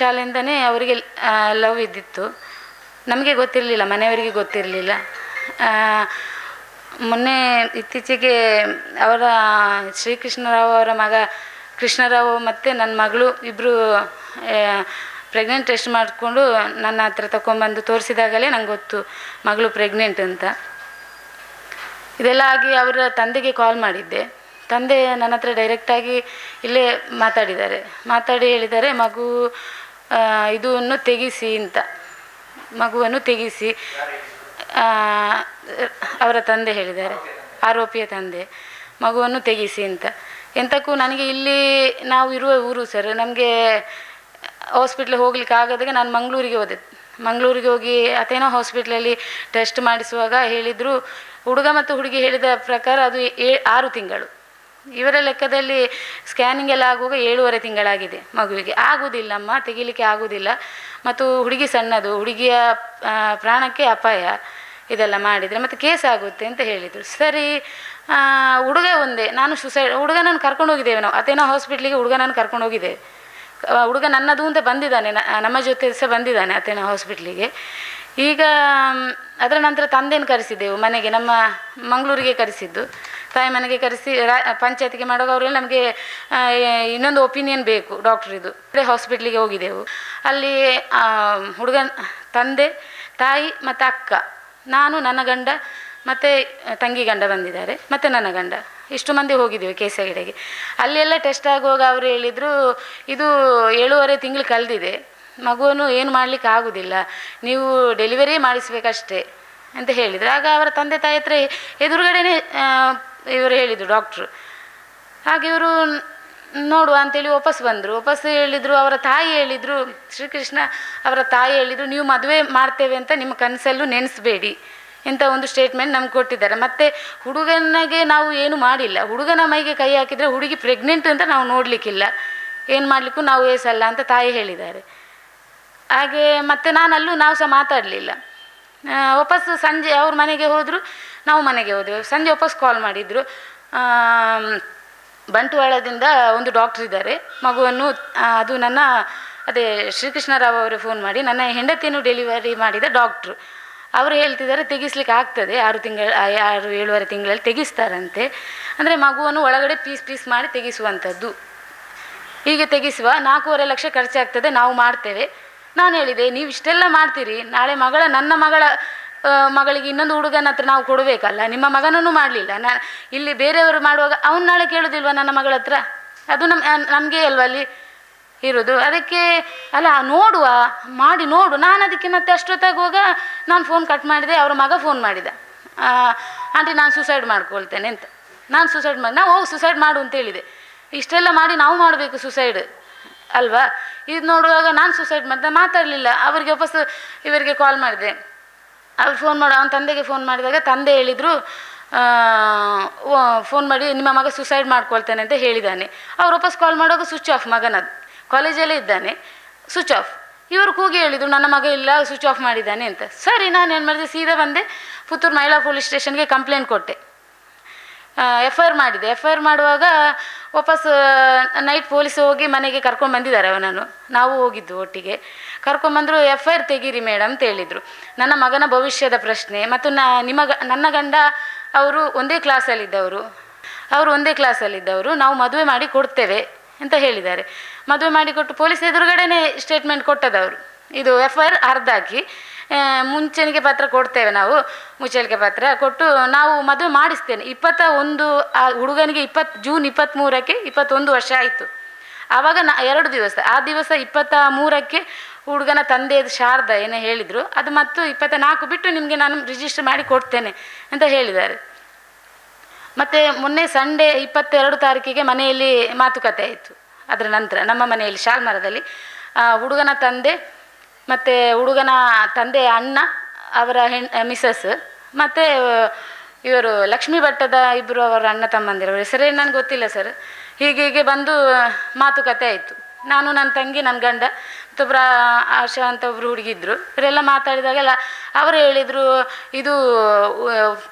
ಶಾಲೆಯಿಂದನೇ ಅವರಿಗೆ ಲವ್ ಇದ್ದಿತ್ತು. ನಮಗೆ ಗೊತ್ತಿರಲಿಲ್ಲ, ಮನೆಯವರಿಗೆ ಗೊತ್ತಿರಲಿಲ್ಲ. ಮೊನ್ನೆ ಇತ್ತೀಚೆಗೆ ಅವರ, ಶ್ರೀಕೃಷ್ಣರಾವ್ ಅವರ ಮಗ ಕೃಷ್ಣರಾವ್ ಮತ್ತು ನನ್ನ ಮಗಳು ಇಬ್ಬರು ಪ್ರೆಗ್ನೆಂಟ್ ಟೆಸ್ಟ್ ಮಾಡಿಕೊಂಡು ನನ್ನ ಹತ್ರ ತಗೊಂಬಂದು ತೋರಿಸಿದಾಗಲೇ ನಂಗೆ ಗೊತ್ತು, ಮಗಳು ಪ್ರೆಗ್ನೆಂಟ್ ಅಂತ. ಇದೆಲ್ಲ ಆಗಿ ಅವರ ತಂದೆಗೆ ಕಾಲ್ ಮಾಡಿದ್ದೆ. ತಂದೆ ನನ್ನ ಹತ್ರ ಡೈರೆಕ್ಟಾಗಿ ಇಲ್ಲೇ ಮಾತಾಡಿದ್ದಾರೆ. ಮಾತಾಡಿ ಹೇಳಿದ್ದಾರೆ, ಮಗು ಇದನ್ನು ತೆಗೆಸಿ ಅಂತ. ಮಗುವನ್ನು ತೆಗೆಸಿ ಅವರ ತಂದೆ ಹೇಳಿದ್ದಾರೆ. ಆರೋಪಿಯ ತಂದೆ, ಮಗುವನ್ನು ತೆಗೆಸಿ ಅಂತ. ಎಂತಕ್ಕೂ ನನಗೆ ಇಲ್ಲಿ ನಾವು ಇರುವ ಊರು ಸರ್, ನಮಗೆ ಹಾಸ್ಪಿಟ್ಲಿಗೆ ಹೋಗ್ಲಿಕ್ಕೆ ಆಗದಾಗ ನಾನು ಮಂಗಳೂರಿಗೆ ಹೋದೆ. ಮಂಗಳೂರಿಗೆ ಹೋಗಿ ಅಥೇನೋ ಹಾಸ್ಪಿಟ್ಲಲ್ಲಿ ಟೆಸ್ಟ್ ಮಾಡಿಸುವಾಗ ಹೇಳಿದರು, ಹುಡುಗ ಮತ್ತು ಹುಡುಗಿ ಹೇಳಿದ ಪ್ರಕಾರ ಅದು ಏ, ಆರು ತಿಂಗಳು. ಇವರ ಲೆಕ್ಕದಲ್ಲಿ ಸ್ಕ್ಯಾನಿಂಗ್ ಎಲ್ಲ ಆಗುವಾಗ ಏಳುವರೆ ತಿಂಗಳಾಗಿದೆ ಮಗುವಿಗೆ. ಆಗುವುದಿಲ್ಲಮ್ಮ ತೆಗಿಲಿಕ್ಕೆ ಆಗುವುದಿಲ್ಲ ಮತ್ತು ಹುಡುಗಿ ಸಣ್ಣದು, ಹುಡುಗಿಯ ಪ್ರಾಣಕ್ಕೆ ಅಪಾಯ ಇದೆಲ್ಲ ಮಾಡಿದರೆ ಮತ್ತು ಕೇಸ್ ಆಗುತ್ತೆ ಅಂತ ಹೇಳಿದರು. ಸರಿ ಹುಡುಗ ಒಂದೇ, ನಾನು ಸುಸೈಡ್ ಹುಡುಗನನ್ನು ಕರ್ಕೊಂಡು ಹೋಗಿದ್ದೇವೆ ನಾವು. ಅದೇನೋ ಹಾಸ್ಪಿಟ್ಲಿಗೆ ಹುಡುಗನನ್ನು ಕರ್ಕೊಂಡು ಹೋಗಿದೆ. ಹುಡುಗ ನನ್ನದು ಅಂತ ಬಂದಿದ್ದಾನೆ ನಮ್ಮ ಜೊತೆ ಸಹ ಬಂದಿದ್ದಾನೆ ಅತೇನೋ ಹಾಸ್ಪಿಟ್ಲಿಗೆ ಈಗ ಅದರ ನಂತರ ತಂದೆಯನ್ನು ಕರೆಸಿದ್ದೆವು, ಮನೆಗೆ, ನಮ್ಮ ಮಂಗಳೂರಿಗೆ ಕರೆಸಿದ್ದು. ತಾಯಿ ಮನೆಗೆ ಕರೆಸಿ, ರಾ, ಪಂಚಾಯತಿಗೆ ಮಾಡುವಾಗ ಅವರೆಲ್ಲ ನಮಗೆ ಇನ್ನೊಂದು ಒಪಿನಿಯನ್ ಬೇಕು ಡಾಕ್ಟ್ರಿದು ಹಾಸ್ಪಿಟ್ಲಿಗೆ ಹೋಗಿದ್ದೆವು. ಅಲ್ಲಿ ಹುಡುಗನ ತಂದೆ, ತಾಯಿ ಮತ್ತು ಅಕ್ಕ. ನಾನು, ನನ್ನ ಗಂಡ ಮತ್ತು, ತಂಗಿ ಗಂಡ ಬಂದಿದ್ದಾರೆ, ಮತ್ತು ನನ್ನ ಗಂಡ. ಇಷ್ಟು ಮಂದಿ ಹೋಗಿದ್ದೇವೆ ಕೇಸಗಡೆಗೆ ಅಲ್ಲೆಲ್ಲ ಟೆಸ್ಟ್ ಆಗುವಾಗ ಅವರು ಹೇಳಿದರು, ಇದು ಏಳೂವರೆ ತಿಂಗಳು ಕಳೆದಿದೆ. ಮಗುವನ್ನು ಏನು ಮಾಡಲಿಕ್ಕೆ ಆಗುವುದಿಲ್ಲ ನೀವು ಡೆಲಿವರಿ ಮಾಡಿಸ್ಬೇಕಷ್ಟೇ ಅಂತ ಹೇಳಿದರು. ಆಗ ಅವರ ತಂದೆ, ತಾಯಿ ಹತ್ರ ಎದುರುಗಡೆನೇ ಇವರು ಹೇಳಿದರು ಡಾಕ್ಟ್ರು ಹಾಗೆ ಇವರು ನೋಡುವ ಅಂತೇಳಿ ವಾಪಸ್ ಬಂದರು. ವಾಪಸ್ ಹೇಳಿದರು, ಅವರ ತಾಯಿ ಹೇಳಿದರು, ಶ್ರೀಕೃಷ್ಣ, ಅವರ ತಾಯಿ ಹೇಳಿದರು, ನೀವು ಮದುವೆ ಮಾಡ್ತೇವೆ ಅಂತ ನಿಮ್ಮ ಕನಸಲ್ಲೂ ನೆನೆಸ್ಬೇಡಿ ಇಂಥ ಒಂದು ಸ್ಟೇಟ್ಮೆಂಟ್ ನಮ್ಗೆ ಕೊಟ್ಟಿದ್ದಾರೆ. ಮತ್ತು ಹುಡುಗನಿಗೆ ನಾವು ಏನು ಮಾಡಿಲ್ಲ. ಹುಡುಗನ ಮೈಗೆ ಕೈ ಹಾಕಿದರೆ ಹುಡುಗಿ ಪ್ರೆಗ್ನೆಂಟ್ ಅಂತ ನಾವು ನೋಡಲಿಕ್ಕಿಲ್ಲ. ಏನು ಮಾಡಲಿಕ್ಕೂ ನಾವು ಏಸಲ್ಲ ಅಂತ ತಾಯಿ ಹೇಳಿದ್ದಾರೆ. ಹಾಗೆ ಮತ್ತು ನಾನು ಅಲ್ಲೂ ನಾವು ಸಹ ಮಾತಾಡಲಿಲ್ಲ. ವಾಪಸ್ ಸಂಜೆ ಅವ್ರ ಮನೆಗೆ ಹೋದರು, ನಾವು ಮನೆಗೆ ಹೋದೆವು. ಸಂಜೆ ವಾಪಸ್ ಕಾಲ್ ಮಾಡಿದರು. ಬಂಟ್ವಾಳದಿಂದ ಒಂದು ಡಾಕ್ಟ್ರ್ ಇದ್ದಾರೆ. ಮಗುವನ್ನು ಅದು ನನ್ನ, ಅದೇ ಶ್ರೀಕೃಷ್ಣರಾವ್ ಅವರು ಫೋನ್ ಮಾಡಿ, ನನ್ನ ಹೆಂಡತಿಯನ್ನು ಡೆಲಿವರಿ ಮಾಡಿದ ಡಾಕ್ಟ್ರು ಅವರು ಹೇಳ್ತಿದ್ದಾರೆ, ತೆಗಿಸ್ಲಿಕ್ಕೆ ಆಗ್ತದೆ. ಆರು ತಿಂಗಳು ಆರು, ಏಳುವರೆ ತಿಂಗಳಲ್ಲಿ ತೆಗಿಸ್ತಾರಂತೆ. ಅಂದರೆ ಮಗುವನ್ನು ಒಳಗಡೆ ಪೀಸ್ ಪೀಸ್ ಮಾಡಿ ತೆಗಿಸುವಂಥದ್ದು. ಹೀಗೆ ತೆಗಿಸುವ ನಾಲ್ಕೂವರೆ ಲಕ್ಷ ಖರ್ಚಾಗ್ತದೆ. ನಾವು ಮಾಡ್ತೇವೆ. ನಾನು ಹೇಳಿದೆ, ನೀವು ಇಷ್ಟೆಲ್ಲ ಮಾಡ್ತೀರಿ, ನಾಳೆ ಮಗಳ, ನನ್ನ ಮಗಳ ಮಗಳಿಗೆ ಇನ್ನೊಂದು ಹುಡುಗನ ಹತ್ರ ನಾವು ಕೊಡಬೇಕಲ್ಲ, ನಿಮ್ಮ ಮಗನನ್ನು ಮಾಡಲಿಲ್ಲ. ನಾನು ಇಲ್ಲಿ ಬೇರೆಯವರು ಮಾಡುವಾಗ ಅವ್ನು ನಾಳೆ ಕೇಳೋದಿಲ್ವ ನನ್ನ ಮಗಳ ಹತ್ರ? ಅದು ನಮ್ಮ ನಮಗೆ ಅಲ್ವಾ ಅಲ್ಲಿ ಇರೋದು. ಅದಕ್ಕೆ, ಅಲ್ಲ, ನೋಡುವ, ಮಾಡಿ ನೋಡು. ನಾನು ಅದಕ್ಕೆ ಮತ್ತೆ ಅಷ್ಟೊತ್ತಾಗುವಾಗ ನಾನು ಫೋನ್ ಕಟ್ ಮಾಡಿದೆ, ಅವರ ಮಗ ಫೋನ್ ಮಾಡಿದ. ಆಂಟಿ ನಾನು ಸುಸೈಡ್ ಮಾಡ್ಕೊಳ್ತೇನೆ ಅಂತ. ನಾನು ಸುಸೈಡ್ ಮಾಡಿ, ನಾವು ಹೋಗಿ ಸುಸೈಡ್ ಮಾಡು ಅಂತ ಹೇಳಿದೆ. ಇಷ್ಟೆಲ್ಲ ಮಾಡಿ ನಾವು ಮಾಡಬೇಕು ಸುಸೈಡ್ ಅಲ್ವಾ? ಇದು ನೋಡುವಾಗ ನಾನು ಸುಸೈಡ್ ಮಾಡ್ದೆ, ಮಾತಾಡಲಿಲ್ಲ. ಅವರಿಗೆ ವಾಪಸ್ ಇವರಿಗೆ ಕಾಲ್ ಮಾಡಿದೆ. ಅವ್ರು ಫೋನ್ ಮಾಡೋ, ಅವನ ತಂದೆಗೆ ಫೋನ್ ಮಾಡಿದಾಗ ತಂದೆ ಹೇಳಿದರು ಫೋನ್ ಮಾಡಿ ನಿಮ್ಮ ಮಗ ಸುಸೈಡ್ ಮಾಡ್ಕೊಳ್ತಾನೆ ಅಂತ ಹೇಳಿದ್ದಾನೆ ಅವ್ರು ವಾಪಸ್ ಕಾಲ್ ಮಾಡುವಾಗ ಸ್ವಿಚ್ ಆಫ್ ಮಗನ ಕಾಲೇಜಲ್ಲೇ ಇದ್ದಾನೆ. ಸ್ವಿಚ್ ಆಫ್ ಇವರು ಕೂಗಿ ಹೇಳಿದರು, ನನ್ನ ಮಗ ಇಲ್ಲ ಸ್ವಿಚ್ ಆಫ್ ಮಾಡಿದ್ದಾನೆ ಅಂತ. ಸರಿ, ನಾನು ಏನು ಮಾಡಿದೆ, ಸೀದಾ ಬಂದೆ. ಪುತ್ತೂರು ಮಹಿಳಾ ಪೊಲೀಸ್ ಸ್ಟೇಷನ್ಗೆ ಕಂಪ್ಲೇಂಟ್ ಕೊಟ್ಟೆ. ಎಫ್ ಐ ಆರ್ ಮಾಡಿದೆ. ಎಫ್ ಐ ಆರ್ ಮಾಡುವಾಗ ವಾಪಸ್ ನೈಟ್ ಪೊಲೀಸ್ ಹೋಗಿ ಮನೆಗೆ ಕರ್ಕೊಂಡು ಬಂದಿದ್ದಾರೆ ಅವನನ್ನು. ನಾವು ಹೋಗಿದ್ದು ಒಟ್ಟಿಗೆ. ಕರ್ಕೊಂಬಂದರು ಎಫ್ ಐ ಆರ್ ತೆಗೀರಿ ಮೇಡಮ್ ಅಂತ ಹೇಳಿದರು. ನನ್ನ ಮಗನ ಭವಿಷ್ಯದ ಪ್ರಶ್ನೆ ಮತ್ತು ನ ನಿಮ್ಮ ನನ್ನ ಗಂಡ ಅವರು ಒಂದೇ ಕ್ಲಾಸಲ್ಲಿದ್ದವರು ಅವರು ಒಂದೇ ಕ್ಲಾಸಲ್ಲಿದ್ದವರು ನಾವು ಮದುವೆ ಮಾಡಿ ಕೊಡ್ತೇವೆ ಅಂತ ಹೇಳಿದ್ದಾರೆ. ಮದುವೆ ಮಾಡಿ ಕೊಟ್ಟು ಪೊಲೀಸ್ ಎದುರುಗಡೆನೇ ಸ್ಟೇಟ್ಮೆಂಟ್ ಕೊಟ್ಟದವರು. ಇದು ಎಫ್ ಐ ಆರ್ ಅರ್ಧಾಕಿ ಆ, ಮುಂಚೆನಿಗೆ ಪತ್ರ ಕೊಡ್ತೇವೆ ನಾವು ಮುಚ್ಚಳಿಕೆ ಪತ್ರ ಕೊಟ್ಟು ನಾವು ಮದುವೆ ಮಾಡಿಸ್ತೇನೆ. ಇಪ್ಪತ್ತ ಒಂದು, ಆ, ಹುಡುಗನಿಗೆ ಇಪ್ಪತ್ತು ಜೂನ್ ಇಪ್ಪತ್ತ್ಮೂರಕ್ಕೆ ಇಪ್ಪತ್ತೊಂದು ವರ್ಷ ಆಯಿತು. ಆವಾಗ ನಾ, ಎರಡು ದಿವಸ, ಆ ದಿವಸ ಇಪ್ಪತ್ತ ಮೂರಕ್ಕೆ ಹುಡುಗನ ತಂದೆ ಶಾರದ ಏನೇ ಹೇಳಿದರು. ಅದು ಮತ್ತು ಇಪ್ಪತ್ತ ನಾಲ್ಕು ಬಿಟ್ಟು ನಿಮಗೆ ನಾನು ರಿಜಿಸ್ಟರ್ ಮಾಡಿ ಕೊಡ್ತೇನೆ ಅಂತ ಹೇಳಿದ್ದಾರೆ. ಮತ್ತು ಮೊನ್ನೆ ಸಂಡೇ ಇಪ್ಪತ್ತೆರಡು ತಾರೀಕಿಗೆ ಮನೆಯಲ್ಲಿ ಮಾತುಕತೆ ಆಯಿತು. ಅದರ ನಂತರ ನಮ್ಮ ಮನೆಯಲ್ಲಿ ಶಾಲ್ಮರದಲ್ಲಿ ಹುಡುಗನ ತಂದೆ ಮತ್ತು ಹುಡುಗನ ತಂದೆ ಅಣ್ಣ, ಅವರ ಹೆಣ್ ಮಿಸಸ್ ಮತ್ತು ಇವರು ಲಕ್ಷ್ಮೀ ಭಟ್ಟದ ಇಬ್ಬರು ಅವರ ಅಣ್ಣ ತಮ್ಮಂದಿರು. ಹೆಸರೇನು ನನಗೆ ಗೊತ್ತಿಲ್ಲ ಸರ್. ಹೀಗೆ ಹೀಗೆ ಬಂದು ಮಾತುಕತೆ ಆಯಿತು. ನಾನು ನನ್ನ ತಂಗಿ, ನನ್ನ ಗಂಡ ಮತ್ತೊಬ್ಬರ ಆಶಾ ಅಂತ ಒಬ್ಬರು ಹುಡುಗಿದ್ರು. ಇವರೆಲ್ಲ ಮಾತಾಡಿದಾಗೆಲ್ಲ ಅವರು ಹೇಳಿದರು, ಇದು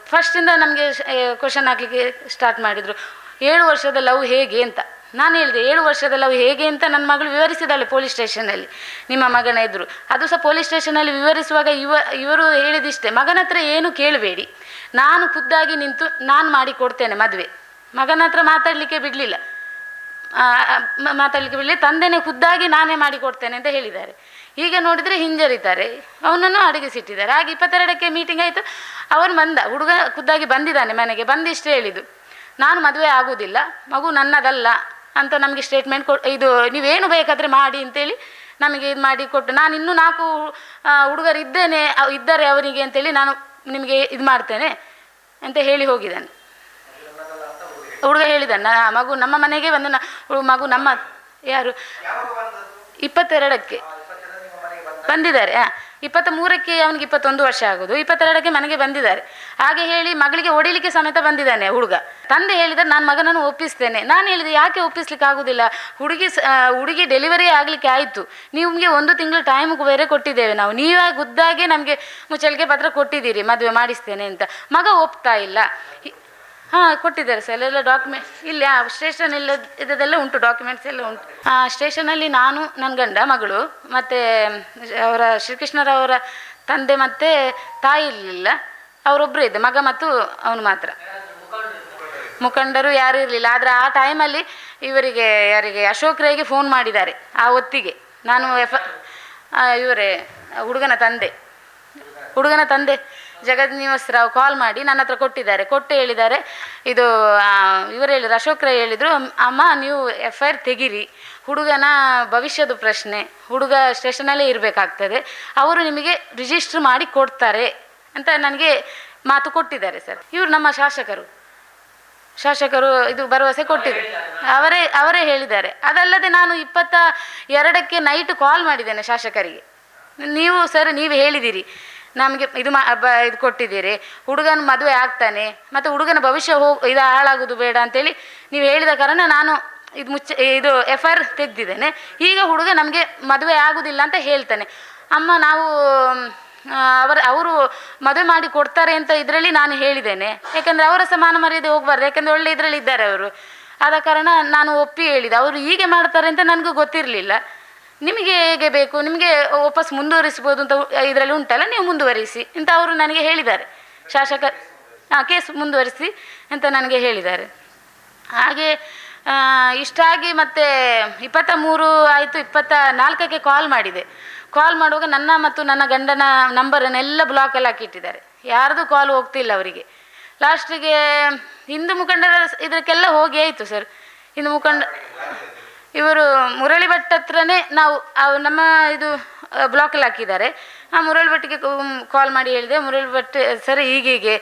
ಫಸ್ಟಿಂದ ನಮಗೆ ಕ್ವಶನ್ ಹಾಕ್ಲಿಕ್ಕೆ ಸ್ಟಾರ್ಟ್ ಮಾಡಿದರು. ಏಳು ವರ್ಷದ ಲವ್ ಹೇಗೆ ಅಂತ. ನಾನು ಹೇಳಿದೆ, ಏಳು ವರ್ಷದಲ್ಲಿ ಅವು ಹೇಗೆ ಅಂತ ನನ್ನ ಮಗಳು ವಿವರಿಸಿದಾಳೆ ಪೊಲೀಸ್ ಸ್ಟೇಷನಲ್ಲಿ. ನಿಮ್ಮ ಮಗನ ಎದುರು. ಅದು ಸಹ ಪೊಲೀಸ್ ಸ್ಟೇಷನಲ್ಲಿ ವಿವರಿಸುವಾಗ ಇವ, ಇವರು ಹೇಳಿದಿಷ್ಟೇ, ಮಗನ ಹತ್ರ ಏನು ಕೇಳಬೇಡಿ. ನಾನು ಖುದ್ದಾಗಿ ನಿಂತು ನಾನು ಮಾಡಿ ಕೊಡ್ತೇನೆ ಮದುವೆ. ಮಗನ ಹತ್ರ ಮಾತಾಡಲಿಕ್ಕೆ ಬಿಡಲಿಲ್ಲ. ಮಾತಾಡಲಿಕ್ಕೆ ಬಿಡಲಿ ತಂದೆನೇ ಖುದ್ದಾಗಿ ನಾನೇ ಮಾಡಿ ಕೊಡ್ತೇನೆ ಅಂತ ಹೇಳಿದ್ದಾರೆ. ಈಗ ನೋಡಿದರೆ ಹಿಂಜರಿತಾರೆ. ಅವನನ್ನು ಅಡಗಿಸಿಟ್ಟಿದ್ದಾರೆ. ಹಾಗೆ ಇಪ್ಪತ್ತೆರಡಕ್ಕೆ ಮೀಟಿಂಗ್ ಆಯಿತು. ಅವನು ಬಂದ. ಹುಡುಗ ಖುದ್ದಾಗಿ ಬಂದಿದ್ದಾನೆ ಮನೆಗೆ. ಬಂದಿಷ್ಟೇ ಹೇಳಿದ್ದು. ನಾನು ಮದುವೆ ಆಗುವುದಿಲ್ಲ. ಮಗು ನನ್ನದಲ್ಲ. ಅಂತ ನಮಗೆ ಸ್ಟೇಟ್ಮೆಂಟ್ ಕೊ ಇದು ನೀವೇನು ಬೇಕಾದರೆ ಮಾಡಿ ಅಂತೇಳಿ ನಮಗೆ ಇದು ಮಾಡಿ ಕೊಟ್ಟು ನಾನು ಇನ್ನೂ ನಾಲ್ಕು ಹುಡುಗರು ಇದ್ದೇನೆ ಇದ್ದಾರೆ ಅವರಿಗೆ ಅಂತೇಳಿ ನಾನು ನಿಮಗೆ ಇದು ಮಾಡ್ತೇನೆ ಅಂತ ಹೇಳಿ ಹೋಗಿದ್ದಾನೆ. ಹುಡುಗ ಹೇಳಿದ್ದಾನೆ ಮಗು ನಮ್ಮ ಮನೆಗೆ ಒಂದು ಮಗು ನಮ್ಮ ಯಾರು? ಇಪ್ಪತ್ತೆರಡಕ್ಕೆ ಬಂದಿದ್ದಾರೆ ಹಾಂ ಇಪ್ಪತ್ತ ಮೂರಕ್ಕೆ ಅವನಿಗೆ ಇಪ್ಪತ್ತೊಂದು ವರ್ಷ ಆಗೋದು. ಇಪ್ಪತ್ತೆರಡಕ್ಕೆ ಮನೆಗೆ ಬಂದಿದ್ದಾರೆ. ಹಾಗೆ ಹೇಳಿ ಮಗಳಿಗೆ ಹೊಡಿಲಿಕ್ಕೆ ಸಮೇತ ಬಂದಿದ್ದಾನೆ ಹುಡುಗ. ತಂದೆ ಹೇಳಿದರೆ ನಾನು ಮಗನನ್ನು ಒಪ್ಪಿಸ್ತೇನೆ. ನಾನು ಹೇಳಿದೆ, ಯಾಕೆ ಒಪ್ಪಿಸ್ಲಿಕ್ಕೆ ಆಗೋದಿಲ್ಲ? ಹುಡುಗಿ ಹುಡುಗಿ ಡೆಲಿವರಿ ಆಗಲಿಕ್ಕೆ ಆಯಿತು. ನಿಮಗೆ ಒಂದು ತಿಂಗಳು ಟೈಮ್ ಬೇರೆ ಕೊಟ್ಟಿದ್ದೇವೆ ನಾವು. ನೀವೇ ಗುದ್ದಾಗೆ ನಮಗೆ ಮುಚ್ಚಳಿಗೆ ಪತ್ರ ಕೊಟ್ಟಿದ್ದೀರಿ, ಮದುವೆ ಮಾಡಿಸ್ತೇನೆ ಅಂತ. ಮಗ ಒಪ್ತಾ ಇಲ್ಲ. ಹಿ- ಕೊಟ್ಟಿದ್ದಾರೆ ಸರ್ ಎಲ್ಲ ಡಾಕ್ಯುಮೆಂಟ್ ಇಲ್ಲ ಸ್ಟೇಷನ್ ಎಲ್ಲ ಇದೆಲ್ಲ ಉಂಟು ಡಾಕ್ಯುಮೆಂಟ್ಸ್ ಎಲ್ಲ ಉಂಟು. ಸ್ಟೇಷನಲ್ಲಿ ನಾನು ನನ್ನ ಗಂಡ, ಮಗಳು, ಮತ್ತು ಅವರ ಶ್ರೀಕೃಷ್ಣರವರ ತಂದೆ ಮತ್ತು ತಾಯಿ ಇರಲಿಲ್ಲ. ಅವರೊಬ್ಬರೇ ಇದ್ದ, ಮಗ ಮತ್ತು ಅವನು ಮಾತ್ರ. ಮುಖಂಡರು ಯಾರೂ ಇರಲಿಲ್ಲ. ಆದರೆ ಆ ಟೈಮಲ್ಲಿ ಇವರಿಗೆ, ಯಾರಿಗೆ, ಅಶೋಕ್ ರೈಗೆ ಫೋನ್ ಮಾಡಿದ್ದಾರೆ, ಆ ಹೊತ್ತಿಗೆ. ನಾನು ಎಫ್ ಇವರೇ, ಹುಡುಗನ ತಂದೆ. ಹುಡುಗನ ತಂದೆ. ಜಗನ್ನಿವಾಸ್ ರಾವ್ ಕಾಲ್ ಮಾಡಿ ನನ್ನ ಹತ್ರ ಕೊಟ್ಟಿದ್ದಾರೆ. ಕೊಟ್ಟು ಹೇಳಿದ್ದಾರೆ, ಇದು ಇವರು ಹೇಳಿದ್ರು ಅಶೋಕ್ ರೈ ಹೇಳಿದರು ಅಮ್ಮ, ನೀವು ಎಫ್ ಐ ಆರ್ ತೆಗಿರಿ. ಹುಡುಗನ ಭವಿಷ್ಯದ ಪ್ರಶ್ನೆ, ಹುಡುಗ ಸ್ಟೇಷನಲ್ಲೇ ಇರಬೇಕಾಗ್ತದೆ. ಅವರು ನಿಮಗೆ ರಿಜಿಸ್ಟ್ರ್ ಮಾಡಿ ಕೊಡ್ತಾರೆ. ಅಂತ ನನಗೆ ಮಾತು ಕೊಟ್ಟಿದ್ದಾರೆ ಸರ್. ಇವರು ನಮ್ಮ ಶಾಸಕರು. ಶಾಸಕರು ಇದು ಭರವಸೆ ಕೊಟ್ಟಿದ್ದಾರೆ ಅವರೇ ಅವರೇ ಹೇಳಿದ್ದಾರೆ. ಅದಲ್ಲದೆ ನಾನು ಇಪ್ಪತ್ತ ಎರಡಕ್ಕೆ ನೈಟ್ ಕಾಲ್ ಮಾಡಿದ್ದೇನೆ ಶಾಸಕರಿಗೆ. ನೀವು ಸರ್ ನೀವು ಹೇಳಿದ್ದೀರಿ ನಮಗೆ ಇದು ಮಾ ಇದು ಕೊಟ್ಟಿದ್ದೀರಿ. ಹುಡುಗನ ಮದುವೆ ಆಗ್ತಾನೆ, ಮತ್ತು ಹುಡುಗನ ಭವಿಷ್ಯ ಹೋಗಿ ಇದು ಹಾಳಾಗೋದು ಬೇಡ ಅಂತೇಳಿ ನೀವು ಹೇಳಿದ ಕಾರಣ ನಾನು ಇದು ಮುಚ್ಚ ಇದು ಎಫ್ ಐ ಆರ್ ತೆಗೆದಿದ್ದೇನೆ. ಈಗ ಹುಡುಗ ನಮಗೆ ಮದುವೆ ಆಗೋದಿಲ್ಲ ಅಂತ ಹೇಳ್ತಾನೆ. ಅಮ್ಮ, ನಾವು ಅವರ ಅವರು ಮದುವೆ ಮಾಡಿ ಕೊಡ್ತಾರೆ ಅಂತ ಇದರಲ್ಲಿ ನಾನು ಹೇಳಿದ್ದೇನೆ. ಯಾಕಂದರೆ ಅವರ ಸಮಾನ ಮರ್ಯಾದೆ ಹೋಗಬಾರ್ದು, ಯಾಕಂದರೆ ಒಳ್ಳೆ ಇದರಲ್ಲಿ ಇದ್ದಾರೆ ಅವರು. ಆದ ಕಾರಣ ನಾನು ಒಪ್ಪಿ ಹೇಳಿದೆ. ಅವರು ಹೀಗೆ ಮಾಡ್ತಾರೆ ಅಂತ ನನಗೂ ಗೊತ್ತಿರಲಿಲ್ಲ. ನಿಮಗೆ ಹೇಗೆ ಬೇಕು? ನಿಮಗೆ ವಾಪಸ್ ಮುಂದುವರಿಸ್ಬೋದು ಅಂತ ಇದರಲ್ಲಿ ಉಂಟಲ್ಲ, ನೀವು ಮುಂದುವರಿಸಿ ಅಂತ ಅವರು ನನಗೆ ಹೇಳಿದ್ದಾರೆ. ಶಾಸಕ ಹಾಂ ಕೇಸ್ ಮುಂದುವರಿಸಿ ಅಂತ ನನಗೆ ಹೇಳಿದ್ದಾರೆ. ಹಾಗೆ ಇಷ್ಟಾಗಿ ಮತ್ತೆ ಇಪ್ಪತ್ತ ಮೂರು ಆಯಿತು ಇಪ್ಪತ್ತ ನಾಲ್ಕಕ್ಕೆ ಕಾಲ್ ಮಾಡಿದೆ. ಕಾಲ್ ಮಾಡುವಾಗ ನನ್ನ ಮತ್ತು ನನ್ನ ಗಂಡನ ನಂಬರನ್ನೆಲ್ಲ ಬ್ಲಾಕಲ್ಲಿ ಹಾಕಿಟ್ಟಿದ್ದಾರೆ. ಯಾರ್ದು ಕಾಲ್ ಹೋಗ್ತಿಲ್ಲ ಅವರಿಗೆ. ಲಾಸ್ಟಿಗೆ ಹಿಂದೂ ಮುಖಂಡರ ಇದಕ್ಕೆಲ್ಲ ಹೋಗಿ ಆಯಿತು ಸರ್ ಹಿಂದೂ ಮುಖಂಡ ಇವರು ಮುರಳಿ ಭಟ್ ಹತ್ರನೇ ನಾವು ನಮ್ಮ ಇದು ಬ್ಲಾಕಲ್ಲಿ ಹಾಕಿದ್ದಾರೆ. ಆ, ಮುರಳಿ ಭಟ್ಟಿಗೆ ಕಾಲ್ ಮಾಡಿ ಹೇಳಿದೆ, ಮುರಳಿ ಭಟ್, ಸರಿ ಹೀಗೀಗೆ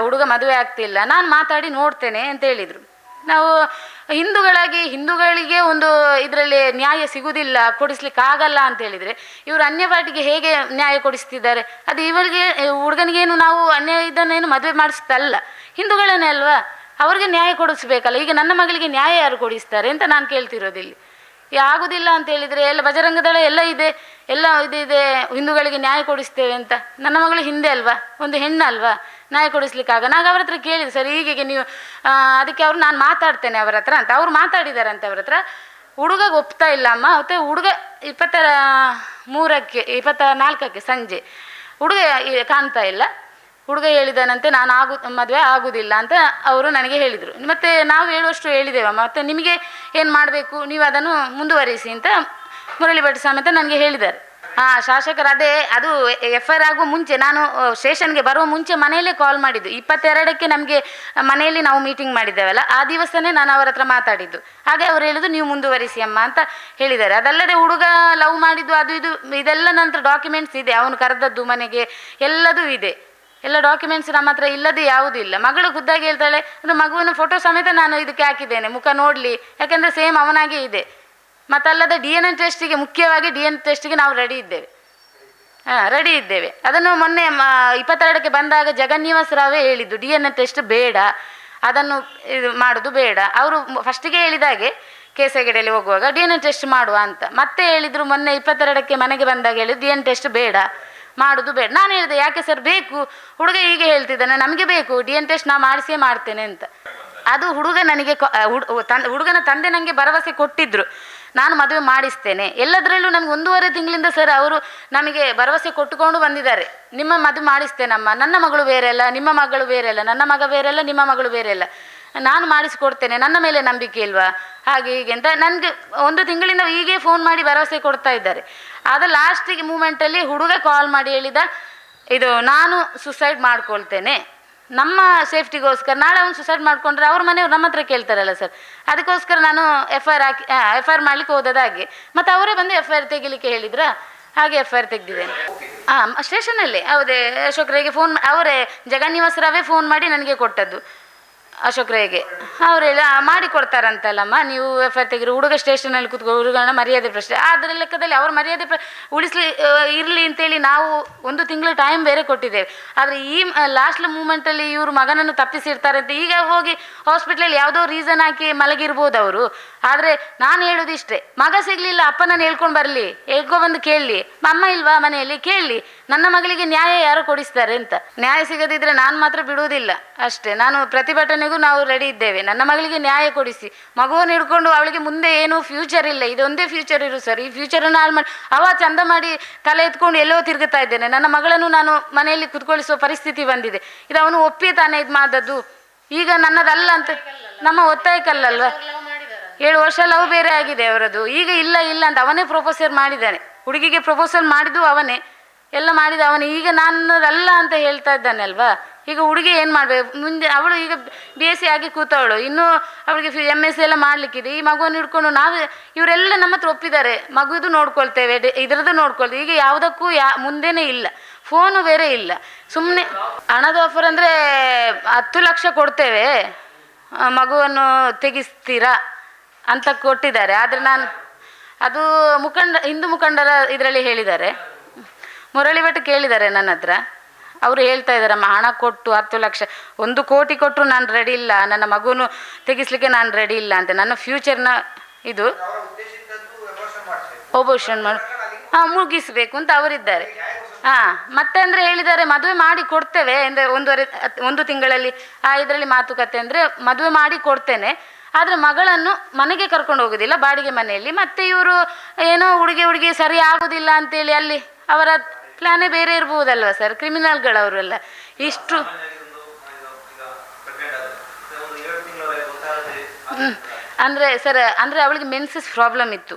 ಹುಡುಗ ಮದುವೆ ಆಗ್ತಿಲ್ಲ, ನಾನು ಮಾತಾಡಿ ನೋಡ್ತೇನೆ ಅಂತ ಹೇಳಿದರು. ನಾವು ಹಿಂದೂಗಳಾಗಿ, ಹಿಂದೂಗಳಿಗೆ ಒಂದು ಇದರಲ್ಲಿ ನ್ಯಾಯ ಸಿಗುವುದಿಲ್ಲ ಕೊಡಿಸ್ಲಿಕ್ಕೆ ಆಗಲ್ಲ ಅಂತ ಹೇಳಿದರೆ, ಇವರು ಅನ್ಯ ಪಾರ್ಟಿಗೆ ಹೇಗೆ ನ್ಯಾಯ ಕೊಡಿಸ್ತಿದ್ದಾರೆ? ಅದು ಇವರಿಗೆ, ಹುಡುಗನಿಗೇನು ನಾವು ಅನ್ಯ ಇದನ್ನೇನು ಮದುವೆ ಮಾಡಿಸ್ತಲ್ಲ. ಹಿಂದೂಗಳನ್ನೇ ಅಲ್ವಾ? ಅವ್ರಿಗೆ ನ್ಯಾಯ ಕೊಡಿಸ್ಬೇಕಲ್ಲ, ಈಗ ನನ್ನ ಮಗಳಿಗೆ ನ್ಯಾಯ ಯಾರು ಕೊಡಿಸ್ತಾರೆ ಅಂತ ನಾನು ಕೇಳ್ತಿರೋದಿಲ್ಲಿ ಆಗುದಿಲ್ಲ ಅಂತ ಹೇಳಿದ್ರೆ, ಎಲ್ಲ ಬಜರಂಗದಳ ಎಲ್ಲ ಇದೆ, ಎಲ್ಲ ಇದು ಇದೆ, ಹಿಂದೂಗಳಿಗೆ ನ್ಯಾಯ ಕೊಡಿಸ್ತೇವೆ ಅಂತ. ನನ್ನ ಮಗಳು ಹಿಂದೆ ಅಲ್ವಾ? ಒಂದು ಹೆಣ್ಣು ಅಲ್ವಾ? ನ್ಯಾಯ ಕೊಡಿಸ್ಲಿಕ್ಕಾಗ ನಾನು ಅವ್ರ ಹತ್ರ ಕೇಳಿದೆ, ಸರ್, ಹೀಗೆ ನೀವು ಅದಕ್ಕೆ ಅವರು ನಾನು ಮಾತಾಡ್ತೇನೆ ಅವರ ಹತ್ರ ಅಂತ. ಅವ್ರು ಮಾತಾಡಿದಾರಂತೆ ಅವ್ರ ಹತ್ರ. ಹುಡುಗ ಒಪ್ತಾ ಇಲ್ಲ ಅಮ್ಮ. ಮತ್ತು ಹುಡುಗ ಇಪ್ಪತ್ತ ಮೂರಕ್ಕೆ ಇಪ್ಪತ್ತ ನಾಲ್ಕಕ್ಕೆ ಸಂಜೆ. ಹುಡುಗ ಕಾಣ್ತಾ ಇಲ್ಲ. ಹುಡುಗ ಹೇಳಿದನಂತೆ, ನಾನು ಆಗು, ಮದುವೆ ಆಗುವುದಿಲ್ಲ ಅಂತ ಅವರು ನನಗೆ ಹೇಳಿದರು. ಮತ್ತು ನಾವು ಹೇಳುವಷ್ಟು ಹೇಳಿದ್ದೇವೆ ಮತ್ತು ನಿಮಗೆ ಏನು ಮಾಡಬೇಕು, ನೀವು ಅದನ್ನು ಮುಂದುವರಿಸಿ ಅಂತ ಮುರಳಿ ಭಟ್ ಸಮೇತ ನನಗೆ ಹೇಳಿದ್ದಾರೆ. ಹಾಂ ಶಾಸಕರು ಅದೇ, ಅದು ಎಫ್ ಐ ಆರ್ ಆಗುವ ಮುಂಚೆ, ನಾನು ಸ್ಟೇಷನ್ಗೆ ಬರುವ ಮುಂಚೆ ಮನೆಯಲ್ಲೇ ಕಾಲ್ ಮಾಡಿದ್ದು. ಇಪ್ಪತ್ತೆರಡಕ್ಕೆ ನಮಗೆ ಮನೆಯಲ್ಲಿ ನಾವು ಮೀಟಿಂಗ್ ಮಾಡಿದ್ದೇವಲ್ಲ, ಆ ದಿವಸನೇ ನಾನು ಅವರ ಹತ್ರ ಮಾತಾಡಿದ್ದು. ಹಾಗೆ ಅವ್ರು ಹೇಳಿದ್ದು ನೀವು ಮುಂದುವರಿಸಿ ಅಮ್ಮ ಅಂತ ಹೇಳಿದ್ದಾರೆ. ಅದಲ್ಲದೆ ಹುಡುಗ ಲವ್ ಮಾಡಿದ್ದು, ಅದು ಇದು, ಇದೆಲ್ಲ ನಂತರ ಡಾಕ್ಯುಮೆಂಟ್ಸ್ ಇದೆ, ಅವನು ಕರೆದದ್ದು ಮನೆಗೆ ಎಲ್ಲದೂ ಇದೆ. ಎಲ್ಲ ಡಾಕ್ಯುಮೆಂಟ್ಸ್ ನಮ್ಮ ಹತ್ರ ಇಲ್ಲದೆ ಯಾವುದೂ ಇಲ್ಲ. ಮಗಳು ಖುದ್ದಾಗಿ ಹೇಳ್ತಾಳೆ, ಅಂದರೆ ಮಗುವಿನ ಫೋಟೋ ಸಮೇತ ನಾನು ಇದಕ್ಕೆ ಹಾಕಿದ್ದೇನೆ, ಮುಖ ನೋಡಲಿ. ಯಾಕೆಂದರೆ ಸೇಮ್ ಅವನಾಗೆ ಇದೆ. ಮತ್ತಲ್ಲದೆ ಡಿ ಎನ್ ಎನ್ ಟೆಸ್ಟಿಗೆ ಮುಖ್ಯವಾಗಿ ಡಿ ಎನ್ ಟೆಸ್ಟಿಗೆ ನಾವು ರೆಡಿ ಇದ್ದೇವೆ. ಹಾಂ ರೆಡಿ ಇದ್ದೇವೆ. ಅದನ್ನು ಮೊನ್ನೆ ಇಪ್ಪತ್ತೆರಡಕ್ಕೆ ಬಂದಾಗ ಜಗನ್ನಿವಾಸ ರಾವೇ ಹೇಳಿದ್ದು ಡಿ ಎನ್ ಎ ಟೆಸ್ಟ್ ಬೇಡ, ಅದನ್ನು ಇದು ಮಾಡೋದು ಬೇಡ. ಅವರು ಫಸ್ಟಿಗೆ ಹೇಳಿದಾಗೆ ಹಾಗೆ ಹೆಗಡೆಯಲ್ಲಿ ಹೋಗುವಾಗ ಡಿ ಎನ್ ಎ ಟೆಸ್ಟ್ ಮಾಡುವ ಅಂತ. ಮತ್ತೆ ಹೇಳಿದರು, ಮೊನ್ನೆ ಇಪ್ಪತ್ತೆರಡಕ್ಕೆ ಮನೆಗೆ ಬಂದಾಗ ಹೇಳಿದ್ದು ಡಿ ಎನ್ ಟೆಸ್ಟ್ ಬೇಡ. ಮಾಡೋದು ಬೇಡ. ನಾನು ಹೇಳಿದೆ, ಯಾಕೆ ಸರ್ ಬೇಕು? ಹುಡುಗ ಹೀಗೆ ಹೇಳ್ತಿದ್ದಾನೆ, ನಮಗೆ ಬೇಕು. ಡಿ ಎನ್ ಟೆಸ್ಟ್ ನಾ ಮಾಡಿಸಿಯೇ ಮಾಡ್ತೇನೆ ಅಂತ. ಅದು ಹುಡುಗ ನನಗೆ ಹುಡುಗನ ತಂದೆ ನನಗೆ ಭರವಸೆ ಕೊಟ್ಟಿದ್ರು. ನಾನು ಮದುವೆ ಮಾಡಿಸ್ತೇನೆ. ಎಲ್ಲದರಲ್ಲೂ ನಮ್ಗೆ ಒಂದೂವರೆ ತಿಂಗಳಿಂದ ಸರ್ ಅವರು ನಮಗೆ ಭರವಸೆ ಕೊಟ್ಟುಕೊಂಡು ಬಂದಿದ್ದಾರೆ. ನಿಮ್ಮ ಮದುವೆ ಮಾಡಿಸ್ತೇನಮ್ಮ. ನನ್ನ ಮಗಳು ಬೇರೆ ಅಲ್ಲ, ನಿಮ್ಮ ಮಗಳು ಬೇರೆ ಅಲ್ಲ, ನನ್ನ ಮಗ ಬೇರೆ ಅಲ್ಲ, ನಿಮ್ಮ ಮಗಳು ಬೇರೆ ಅಲ್ಲ. ನಾನು ಮಾಡಿಸಿಕೊಡ್ತೇನೆ, ನನ್ನ ಮೇಲೆ ನಂಬಿಕೆ ಇಲ್ವಾ? ಹಾಗೆ ಹೀಗೆ ಅಂತ ನನಗೆ ಒಂದು ತಿಂಗಳಿಂದ ಹೀಗೆ ಫೋನ್ ಮಾಡಿ ಭರವಸೆ ಕೊಡ್ತಾ ಇದ್ದಾರೆ. ಆದ ಲಾಸ್ಟಿಗೆ ಮೂಮೆಂಟಲ್ಲಿ ಹುಡುಗ ಕಾಲ್ ಮಾಡಿ ಹೇಳಿದ, ಇದು ನಾನು ಸುಸೈಡ್ ಮಾಡ್ಕೊಳ್ತೇನೆ. ನಮ್ಮ ಸೇಫ್ಟಿಗೋಸ್ಕರ ನಾಳೆ ಅವ್ನು ಸುಸೈಡ್ ಮಾಡ್ಕೊಂಡ್ರೆ ಅವ್ರ ಮನೆಯವ್ರು ನಮ್ಮ ಹತ್ರ ಕೇಳ್ತಾರಲ್ಲ ಸರ್ ಅದಕ್ಕೋಸ್ಕರ ನಾನು ಎಫ್ ಐ ಆರ್ ಹಾಕಿ ಎಫ್ ಐ ಆರ್ ಮಾಡ್ಲಿಕ್ಕೆ ಹೋದದಾಗೆ ಮತ್ತೆ ಅವರೇ ಬಂದು ಎಫ್ ಐ ಆರ್ ತೆಗಿಲಿಕ್ಕೆ ಹೇಳಿದ್ರಾ? ಹಾಗೆ ಎಫ್ ಐ ಆರ್ ತೆಗೆದಿದ್ದೇನೆ ಹಾಂ ಸ್ಟೇಷನಲ್ಲಿ ಹೌದೇ, ಅಶೋಕ್ ರೈಗೆ ಫೋನ್ ಅವರೇ ಜಗನ್ನಿವಾಸರಾವೇ ಫೋನ್ ಮಾಡಿ ನನಗೆ ಕೊಟ್ಟದ್ದು. ಅಶೋಕ್ ರೈಗೆ ಅವ್ರು ಹೇಳಿ "ಆ, ಮಾಡಿ ಕೊಡ್ತಾರಂತಲ್ಲಮ್ಮ ನೀವು ಎಫ್ ಐ ತೆಗಿರಿ ಹುಡುಗ ಸ್ಟೇಷನಲ್ಲಿ ಕೂತ್ಕೊ ಹುಡುಗನ ಮರ್ಯಾದೆ ಪ್ರಶ್ನೆ. ಅದರ ಲೆಕ್ಕದಲ್ಲಿ ಅವ್ರ ಮರ್ಯಾದೆ ಪ್ರ ಉಳಿಸ್ಲಿ ಇರಲಿ ಅಂತೇಳಿ ನಾವು ಒಂದು ತಿಂಗಳು ಟೈಮ್ ಬೇರೆ ಕೊಟ್ಟಿದ್ದೇವೆ. ಆದರೆ ಈ ಲಾಸ್ಟ್ ಮೂಮೆಂಟಲ್ಲಿ ಇವರು ಮಗನನ್ನು ತಪ್ಪಿಸಿರ್ತಾರೆ ಅಂತ ಈಗ ಹೋಗಿ ಹಾಸ್ಪಿಟ್ಲಲ್ಲಿ ಯಾವುದೋ ರೀಸನ್ ಹಾಕಿ ಮಲಗಿರ್ಬೋದು ಅವರು. ಆದರೆ ನಾನು ಹೇಳೋದು ಇಷ್ಟೇ ಮಗ ಸಿಗಲಿಲ್ಲ ಅಪ್ಪನನ್ನು ಹೇಳ್ಕೊಂಡು ಬರಲಿ ಹೇಳ್ಕೊಬಂದು ಕೇಳಲಿ ಅಮ್ಮ ಇಲ್ವಾ ಮನೆಯಲ್ಲಿ ಕೇಳಲಿ. ನನ್ನ ಮಗಳಿಗೆ ನ್ಯಾಯ ಯಾರು ಕೊಡಿಸ್ತಾರೆ ಅಂತ? ನ್ಯಾಯ ಸಿಗದಿದ್ರೆ ನಾನು ಮಾತ್ರ ಬಿಡುವುದಿಲ್ಲ. ಅಷ್ಟೇ, ನಾನು ಪ್ರತಿಭಟನೆಗೂ ನಾವು ರೆಡಿ ಇದ್ದೇವೆ. ನನ್ನ ಮಗಳಿಗೆ ನ್ಯಾಯ ಕೊಡಿಸಿ. ಮಗುವನ್ನು ಹಿಡ್ಕೊಂಡು ಅವಳಿಗೆ ಮುಂದೆ ಏನು ಫ್ಯೂಚರ್ ಇಲ್ಲ. ಇದೊಂದೇ ಫ್ಯೂಚರ್ ಇರು ಸರ್ ಈ ಫ್ಯೂಚರನ್ನು ಹಾಳು ಮಾಡಿ ಅವ ಚಂದ ಮಾಡಿ ತಲೆ ಎತ್ಕೊಂಡು ಎಲ್ಲೋ ತಿರುಗುತ್ತಾ ಇದ್ದೇನೆ. ನನ್ನ ಮಗಳನ್ನು ನಾನು ಮನೆಯಲ್ಲಿ ಕುತ್ಕೊಳಿಸುವ ಪರಿಸ್ಥಿತಿ ಬಂದಿದೆ. ಇದು ಅವನು ಒಪ್ಪಿ ತಾನೇ ಇದು ಮಾಡಿದದ್ದು ಈಗ ನನ್ನದಲ್ಲ ಅಂತ ನಮ್ಮ ಒತ್ತಾಯಕ್ಕಲ್ಲಲ್ವ ಏಳು ವರ್ಷ ಲವ್ ಬೇರೆ ಆಗಿದೆ ಅವರದು. ಈಗ ಇಲ್ಲ ಇಲ್ಲ ಅಂತ ಅವನೇ ಪ್ರಪೋಸಲ್ ಮಾಡಿದ್ದಾನೆ. ಹುಡುಗಿಗೆ ಪ್ರಪೋಸಲ್ ಮಾಡಿದ್ದು ಅವನೇ. ಎಲ್ಲ ಮಾಡಿದ ಅವನು, ಈಗ ಅಲ್ಲ ಅಂತ ಹೇಳ್ತಾ ಇದ್ದಾನೆ ಅಲ್ವಾ ಈಗ ಹುಡುಗಿ ಏನು ಮಾಡಬೇಕು? ಮುಂದೆ ಅವಳು ಈಗ ಬಿ ಎಸ್ ಸಿ ಆಗಿ ಕೂತವಳು. ಇನ್ನೂ ಅವಳಿಗೆ ಎಂ ಎಸ್ ಸಿ ಎಲ್ಲ ಮಾಡಲಿಕ್ಕಿದೆ. ಈ ಮಗುವನ್ನು ಹಿಡ್ಕೊಂಡು ನಾವು ಇವರೆಲ್ಲ ನಮ್ಮ ಹತ್ರ ಒಪ್ಪಿದ್ದಾರೆ. ಮಗುದು ನೋಡ್ಕೊಳ್ತೇವೆ ಇದ್ರದ್ದು ನೋಡ್ಕೊಳ್ತೇವೆ. ಈಗ ಯಾವುದಕ್ಕೂ ಯಾ, ಮುಂದೆನೇ ಇಲ್ಲ. ಫೋನು ಬೇರೆ ಇಲ್ಲ. ಸುಮ್ಮನೆ ಹಣದ ಆಫರ್ ಅಂದರೆ ಹತ್ತು ಲಕ್ಷ ಕೊಡ್ತೇವೆ. ಮಗುವನ್ನು ತೆಗಿಸ್ತೀರಾ ಅಂತ ಕೊಟ್ಟಿದ್ದಾರೆ. ಆದರೆ ನಾನು, ಅದು ಮುಖಂಡ, ಹಿಂದೂ ಮುಖಂಡರ ಇದರಲ್ಲಿ ಹೇಳಿದ್ದಾರೆ. ಮುರಳಿ ಭಟ್ ಕೇಳಿದ್ದಾರೆ ನನ್ನ ಹತ್ರ. ಅವರು ಹೇಳ್ತಾ ಇದ್ದಾರಮ್ಮ ಹಣ ಕೊಟ್ಟು ಹತ್ತು ಲಕ್ಷ, ಒಂದು ಕೋಟಿ ಕೊಟ್ಟರು ನಾನು ರೆಡಿ ಇಲ್ಲ, ನನ್ನ ಮಗುನು ತೆಗಿಸ್ಲಿಕ್ಕೆ ನಾನು ರೆಡಿ ಇಲ್ಲ ಅಂತ. ನನ್ನ ಫ್ಯೂಚರ್ನ ಇದು ಒಬೋಷನ್ ಮಾಡಿ. ಹಾಂ, ಮುಗಿಸ್ಬೇಕು ಅಂತ ಅವರಿದ್ದಾರೆ. ಹಾಂ, ಮತ್ತೆ ಅಂದರೆ ಹೇಳಿದ್ದಾರೆ, ಮದುವೆ ಮಾಡಿ ಕೊಡ್ತೇವೆ, ಅಂದರೆ ಒಂದೂವರೆ, ಒಂದು ತಿಂಗಳಲ್ಲಿ, ಆ ಇದರಲ್ಲಿ ಮಾತುಕತೆ ಅಂದರೆ ಮದುವೆ ಮಾಡಿ ಕೊಡ್ತೇನೆ. ಆದರೆ ಮಗಳನ್ನು ಮನೆಗೆ ಕರ್ಕೊಂಡು ಹೋಗೋದಿಲ್ಲ, ಬಾಡಿಗೆ ಮನೆಯಲ್ಲಿ. ಮತ್ತೆ ಇವರು ಏನೋ ಹುಡುಗಿ ಹುಡುಗಿ ಸರಿ ಆಗೋದಿಲ್ಲ ಅಂತೇಳಿ ಅಲ್ಲಿ ಅವರ ಪ್ಲಾನೇ ಬೇರೆ ಇರ್ಬೋದಲ್ವ ಸರ್? ಕ್ರಿಮಿನಲ್ಗಳವರೆಲ್ಲ. ಇಷ್ಟು. ಅಂದರೆ ಸರ್, ಅಂದರೆ ಅವಳಿಗೆ ಮೆನ್ಸಸ್ ಪ್ರಾಬ್ಲಮ್ ಇತ್ತು.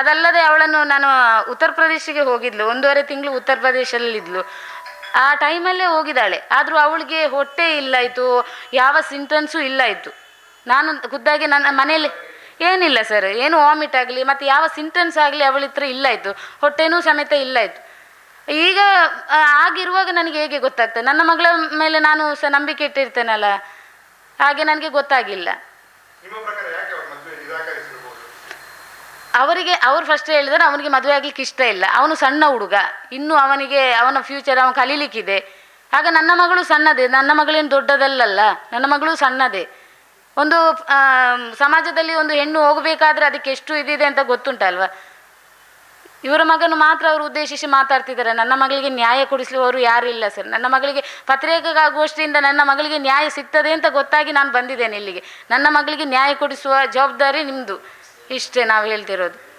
ಅದಲ್ಲದೆ ಅವಳನ್ನು ನಾನು ಉತ್ತರ ಪ್ರದೇಶಕ್ಕೆ ಹೋಗಿದ್ಲು. ಒಂದೂವರೆ ತಿಂಗಳು ಉತ್ತರ ಪ್ರದೇಶದಲ್ಲಿದ್ಲು ಆ ಟೈಮಲ್ಲೇ ಹೋಗಿದ್ದಾಳೆ. ಆದರೂ ಅವಳಿಗೆ ಹೊಟ್ಟೆ ಇಲ್ಲ ಇತ್ತು. ಯಾವ ಸಿಂಟನ್ಸು ಇಲ್ಲ ಇತ್ತು. ನಾನು ಖುದ್ದಾಗಿ ನನ್ನ ಮನೆಯಲ್ಲಿ ಏನಿಲ್ಲ ಸರ್. ಏನು ವಾಮಿಟ್ ಆಗಲಿ, ಮತ್ತು ಯಾವ ಸಿಂಟನ್ಸ್ ಆಗಲಿ ಅವಳ ಹತ್ರ ಇತ್ತು. ಹೊಟ್ಟೆನೂ ಸಮೇತ ಇಲ್ಲ ಇತ್ತು. ಈಗ ಆಗಿರುವಾಗ ನನಗೆ ಹೇಗೆ ಗೊತ್ತಾಗ್ತದೆ ನನ್ನ ಮಗಳ ಮೇಲೆ ನಾನು ಸಹ ನಂಬಿಕೆ ಇಟ್ಟಿರ್ತೇನಲ್ಲ ಹಾಗೆ ನನಗೆ ಗೊತ್ತಾಗಿಲ್ಲ. ಅವರಿಗೆ ಅವ್ರು ಫಸ್ಟ್ ಹೇಳಿದರೆ ಅವನಿಗೆ ಮದುವೆ ಆಗ್ಲಿಕ್ಕೆ ಇಷ್ಟ ಇಲ್ಲ. ಅವನು ಸಣ್ಣ ಹುಡುಗ. ಇನ್ನು ಅವನಿಗೆ ಅವನ ಫ್ಯೂಚರ್ ಅವನು ಕಲೀಲಿಕ್ಕಿದೆ. ಆಗ ನನ್ನ ಮಗಳು ಸಣ್ಣದೇ. ನನ್ನ ಮಗಳೇನು ದೊಡ್ಡದಲ್ಲಲ್ಲ? ನನ್ನ ಮಗಳು ಸಣ್ಣದೇ. ಒಂದು ಸಮಾಜದಲ್ಲಿ ಒಂದು ಹೆಣ್ಣು ಹೋಗಬೇಕಾದ್ರೆ ಅದಕ್ಕೆ ಎಷ್ಟು ಇದಿದೆ ಅಂತ ಗೊತ್ತುಂಟಲ್ವಾ? ಇವರ ಮಗನು ಮಾತ್ರ ಅವರು ಉದ್ದೇಶಿಸಿ ಮಾತಾಡ್ತಿದ್ದಾರೆ. ನನ್ನ ಮಗಳಿಗೆ ನ್ಯಾಯ ಕೊಡಿಸುವವರು ಯಾರು ಇಲ್ಲ ಸರ್. ನನ್ನ ಮಗಳಿಗೆ ಪತ್ರಿಕಾಗೋಷ್ಠಿಯಿಂದ ನನ್ನ ಮಗಳಿಗೆ ನ್ಯಾಯ ಸಿಗ್ತದೆ ಅಂತ ಗೊತ್ತಾಗಿ ನಾನು ಬಂದಿದ್ದೇನೆ ಇಲ್ಲಿಗೆ. ನನ್ನ ಮಗಳಿಗೆ ನ್ಯಾಯ ಕೊಡಿಸುವ ಜವಾಬ್ದಾರಿ ನಿಮ್ಮದು ಇಷ್ಟೇ ನಾವು ಹೇಳ್ತಿರೋದು.